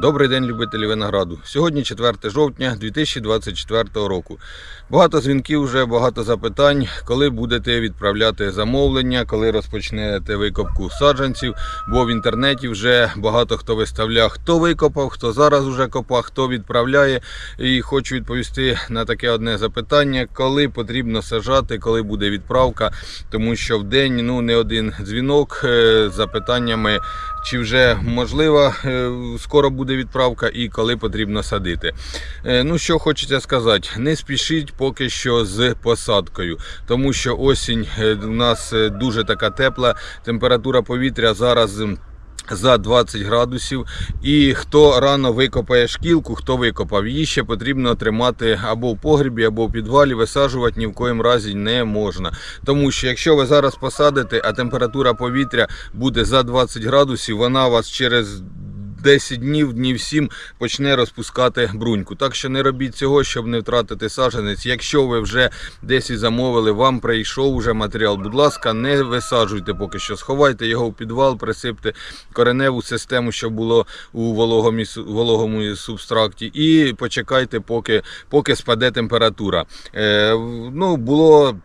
Добрий день, любителі винограду. Сьогодні 4 жовтня 2024 року. Багато дзвінків вже, багато запитань, коли будете відправляти замовлення, коли розпочнете викопку саджанців. Бо в інтернеті вже багато хто виставляв, хто викопав, хто зараз уже копав, хто відправляє. І хочу відповісти на таке одне запитання: коли потрібно сажати, коли буде відправка, тому що в день ну не один дзвінок е, з запитаннями чи вже можлива е, скоро буде відправка і коли потрібно садити. Е, Ну що хочеться сказати, не спішіть поки що з посадкою, тому що осінь е, у нас дуже така тепла, температура повітря зараз. За 20 градусів, і хто рано викопає шкілку, хто викопав, її ще потрібно тримати або в погрібі, або в підвалі. Висаджувати ні в коїм разі не можна. Тому що якщо ви зараз посадите, а температура повітря буде за 20 градусів, вона вас через 10 днів, днів 7 почне розпускати бруньку. Так що не робіть цього, щоб не втратити саджанець. Якщо ви вже десь і замовили, вам прийшов уже матеріал. Будь ласка, не висаджуйте поки що. Сховайте його в підвал, присипте кореневу систему, щоб було у вологому, вологому субстракті, і почекайте, поки, поки спаде температура. Е, ну, було.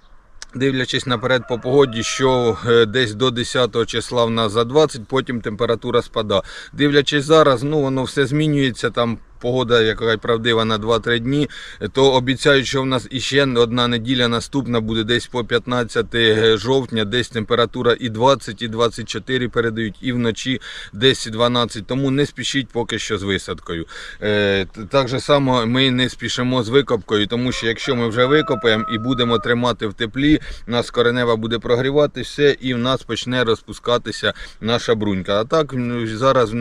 Дивлячись наперед по погоді, що е, десь до 10 числа в нас за 20, потім температура спада. Дивлячись зараз, ну воно все змінюється там. Погода, яка правдива на 2-3 дні, то обіцяють, що в нас іще одна неділя наступна буде десь по 15 жовтня, десь температура і 20, і 24 передають, і вночі десь 12. Тому не спішіть поки що з висадкою. Е, так же само ми не спішимо з викопкою, тому що якщо ми вже викопаємо і будемо тримати в теплі, нас коренева буде прогріватися і в нас почне розпускатися наша брунька. А так ну, зараз.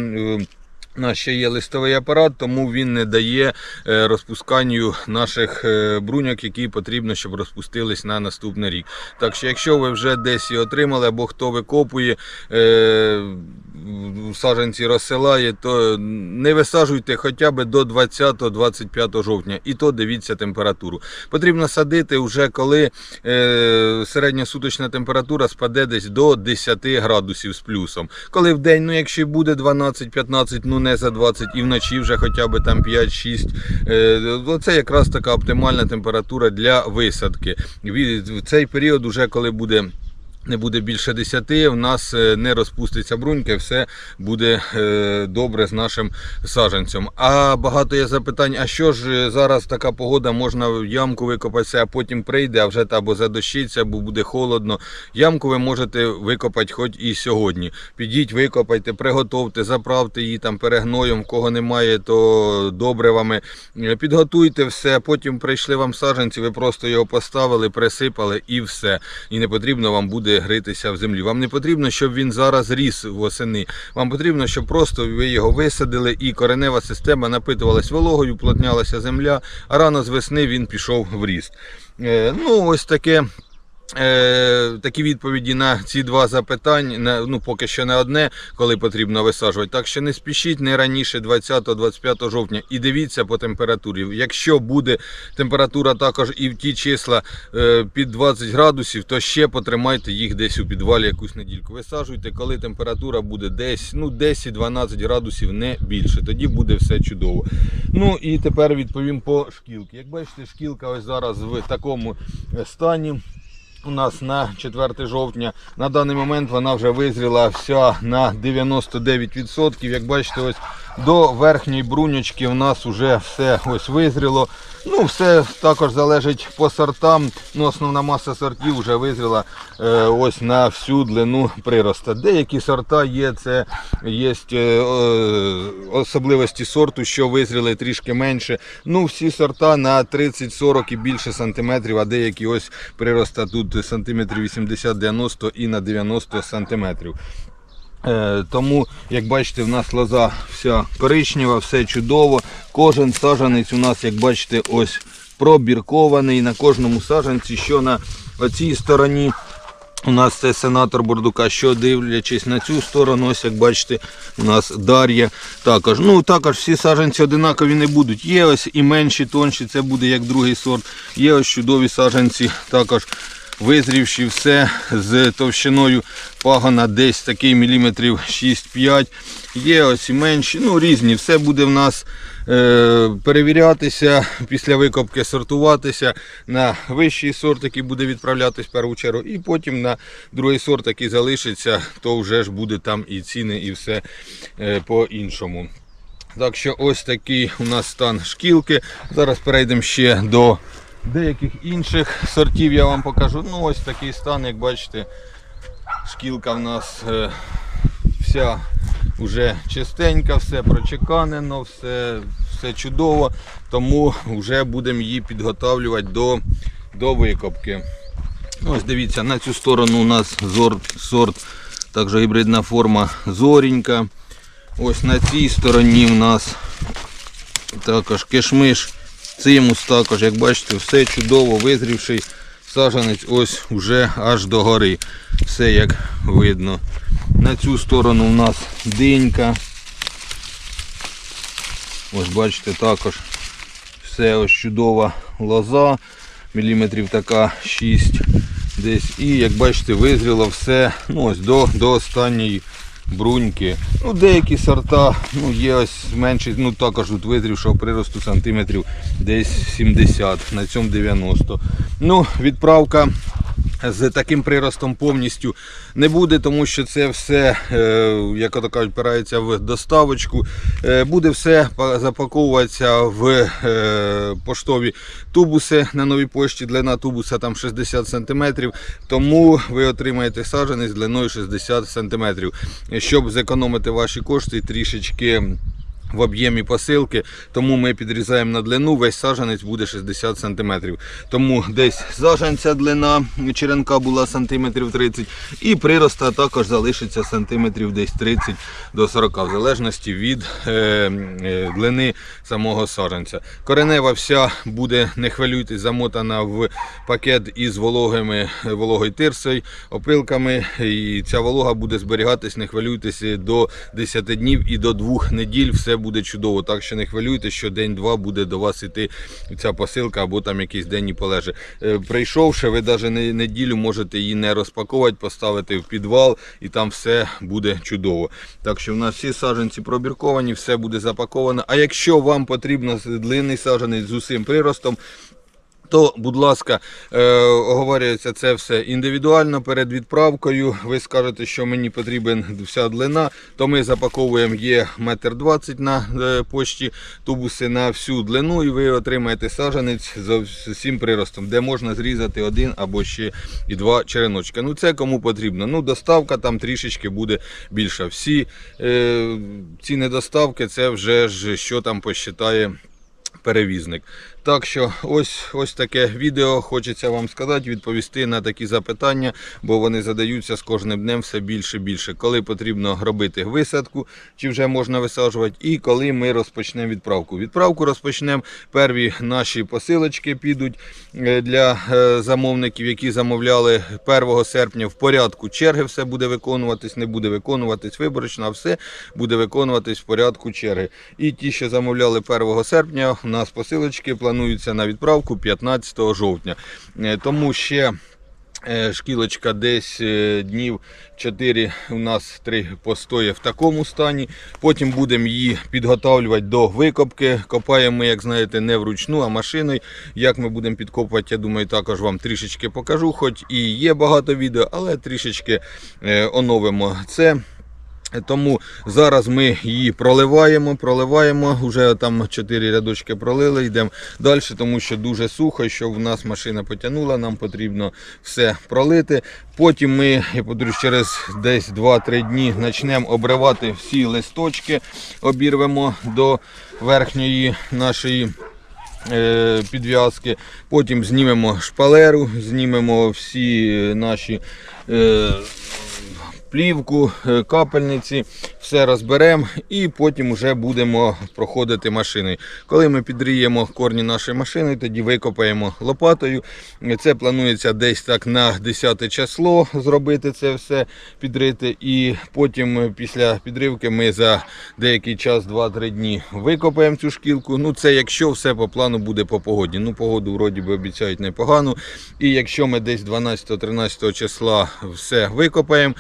У нас ще є листовий апарат, тому він не дає е, розпусканню наших е, бруньок, які потрібно, щоб розпустились на наступний рік. Так що, якщо ви вже десь і отримали, або хто викопує, е, саджанці розсилає, то не висаджуйте хоча б до 20-25 жовтня, і то дивіться температуру. Потрібно садити вже коли е, середньосуточна температура спаде десь до 10 градусів з плюсом. Коли в день, ну якщо буде 12-15, ну не за 20, і вночі вже хоча б там 5-6. Е, це якраз така оптимальна температура для висадки. В цей період, уже коли буде. Не буде більше 10, у нас е, не розпуститься брунька, все буде е, добре з нашим саджанцем. А багато є запитань: а що ж е, зараз така погода, можна в ямку викопатися, а потім прийде, а вже та або задощиться, або буде холодно. Ямку ви можете викопати хоч і сьогодні. Підіть, викопайте, приготовте, заправте її там перегноєм, кого немає, то добривами. Е, Підготуйте все, потім прийшли вам саджанці, ви просто його поставили, присипали і все. І не потрібно вам буде гритися в землі. Вам не потрібно, щоб він зараз ріс восени. Вам потрібно, щоб просто ви його висадили і коренева система напитувалась вологою, плотнялася земля, а рано з весни він пішов в ріст. Е, Ну, ось таке. Е, такі відповіді на ці два запитання, ну поки що не одне, коли потрібно висаджувати. Так що не спішіть не раніше 20-25 жовтня і дивіться по температурі. Якщо буде температура також і в ті числа е, під 20 градусів, то ще потримайте їх десь у підвалі якусь недільку. Висаджуйте, коли температура буде десь ну 10-12 градусів, не більше. Тоді буде все чудово. Ну і тепер відповім по шкілки. Як бачите, шкілка ось зараз в такому е, стані. У нас на 4 жовтня. На даний момент вона вже визріла вся на 99%. Як бачите, ось до верхньої бруньочки у нас вже все ось визріло. Ну, все також залежить по сортам. Ну, основна маса сортів вже визріла е, ось на всю длину прироста. Деякі сорта є, це є е, особливості сорту, що визріли трішки менше. Ну, всі сорта на 30-40 і більше сантиметрів, а деякі ось прироста тут сантиметрів 80-90 і на 90 сантиметрів. Е, Тому, як бачите, в нас лоза вся коричнева, все чудово. Кожен саджанець у нас, як бачите, ось пробіркований на кожному саджанці, що на цій стороні. У нас це сенатор Бурдука, що дивлячись на цю сторону, ось як бачите, у нас Дар'я також. Ну також всі саджанці одинакові не будуть. Є ось і менші, тонші, це буде як другий сорт. Є ось чудові саджанці також визрівші все з товщиною пагона десь такий міліметрів 6-5. Є ось і менші, ну різні. Все буде в нас е, перевірятися, після викопки сортуватися на вищий сорт, який буде відправлятись в першу чергу, і потім на другий сорт, який залишиться, то вже ж буде там і ціни, і все е, по-іншому. Так що ось такий у нас стан шкілки. Зараз перейдемо ще до деяких інших сортів, я вам покажу. Ну ось такий стан, як бачите, шкілка в нас е, вся вже чистенька, все прочеканено, все, все чудово. Тому вже будемо її підготовлювати до, до викопки. Ось дивіться, на цю сторону у нас сорт, сорт також гібридна форма зорінька. Ось на цій стороні у нас також кишмиш. Цимус також, як бачите, все чудово визрівший. Сажанець ось уже аж до гори. Все як видно. На цю сторону у нас динька. Ось бачите, також все ось чудова лоза. Міліметрів така 6 десь. І як бачите, визріло все ну, ось до, до останньої бруньки. Ну, деякі сорта ну, є ось менші, ну також тут визрівшого приросту сантиметрів десь 70, на цьому 90. Ну, відправка з таким приростом повністю не буде, тому що це все, е, як ото кажуть, впирається в доставочку. Е, Буде все запаковуватися в е, поштові тубуси на новій пошті. Длина тубуса там 60 см, тому ви отримаєте саджанець длиною 60 см. Щоб зекономити ваші кошти трішечки в об'ємі посилки, тому ми підрізаємо на длину, весь саджанець буде 60 см. Тому десь саджанця длина черенка була сантиметрів 30 і прироста також залишиться сантиметрів десь 30 до 40, в залежності від е, е, длини самого саджанця. Коренева вся буде, не хвилюйтесь, замотана в пакет із вологими вологою тирсою, опилками. І ця волога буде зберігатись, не хвилюйтеся, до 10 днів і до 2 неділь все буде чудово. Так що не хвилюйте, що день-два буде до вас іти ця посилка або там якийсь день і полеже. Е, Прийшовши, ви навіть не неділю можете її не розпаковувати, поставити в підвал і там все буде чудово. Так що в нас всі саджанці пробірковані, все буде запаковано. А якщо вам потрібно длинний саджанець з усім приростом, то, будь ласка, е, оговорюється це все індивідуально перед відправкою. Ви скажете, що мені потрібен вся длина, то ми запаковуємо є метр двадцять на е, пошті тубуси на всю длину, і ви отримаєте саджанець з усім приростом, де можна зрізати один або ще і два череночки. Ну це кому потрібно. Ну, доставка там трішечки буде більша. Всі е, ці недоставки, це вже ж що там посчитає перевізник. Так що ось ось таке відео хочеться вам сказати, відповісти на такі запитання, бо вони задаються з кожним днем все більше і більше. Коли потрібно робити висадку, чи вже можна висаджувати, і коли ми розпочнемо відправку. Відправку розпочнемо. Перві наші посилочки підуть е, для е, замовників, які замовляли 1 серпня. В порядку черги все буде виконуватись, не буде виконуватись виборочно, а все буде виконуватись в порядку черги. І ті, що замовляли 1 серпня, у нас посилочки плануються на відправку 15 жовтня. Е, Тому ще е, шкілочка десь е, днів 4 у нас 3 постоє в такому стані. Потім будемо її підготовлювати до викопки. Копаємо як знаєте, не вручну, а машиною. Як ми будемо підкопувати, я думаю, також вам трішечки покажу. Хоч і є багато відео, але трішечки е, оновимо це. Тому зараз ми її проливаємо, проливаємо, вже там 4 рядочки пролили, йдемо далі, тому що дуже сухо, щоб в нас машина потягнула, нам потрібно все пролити. Потім ми, я подивлюсь, через десь 2-3 дні почнемо обривати всі листочки, обірвемо до верхньої нашої е, підв'язки. Потім знімемо шпалеру, знімемо всі наші. Е, плівку, е, капельниці, все розберемо і потім вже будемо проходити машиною. Коли ми підріємо корні нашої машини, тоді викопаємо лопатою. Це планується десь так на 10 число зробити це все, підрити. І потім після підривки ми за деякий час, 2-3 дні, викопаємо цю шкілку. Ну це якщо все по плану буде по погоді. Ну, погоду вроді би обіцяють непогану. І якщо ми десь 12-13 числа все викопаємо,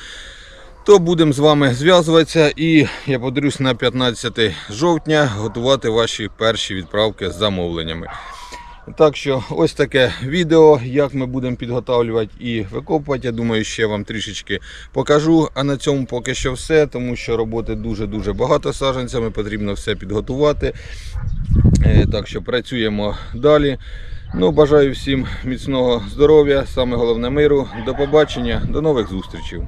то будемо з вами зв'язуватися і я подивлюсь на 15 жовтня готувати ваші перші відправки з замовленнями. Так що ось таке відео, як ми будемо підготовлювати і викопувати. Я думаю, ще вам трішечки покажу. А на цьому поки що все, тому що роботи дуже-дуже багато з саджанцями, потрібно все підготувати. Е, Так що працюємо далі. Ну, бажаю всім міцного здоров'я, саме головне миру. До побачення, до нових зустрічей.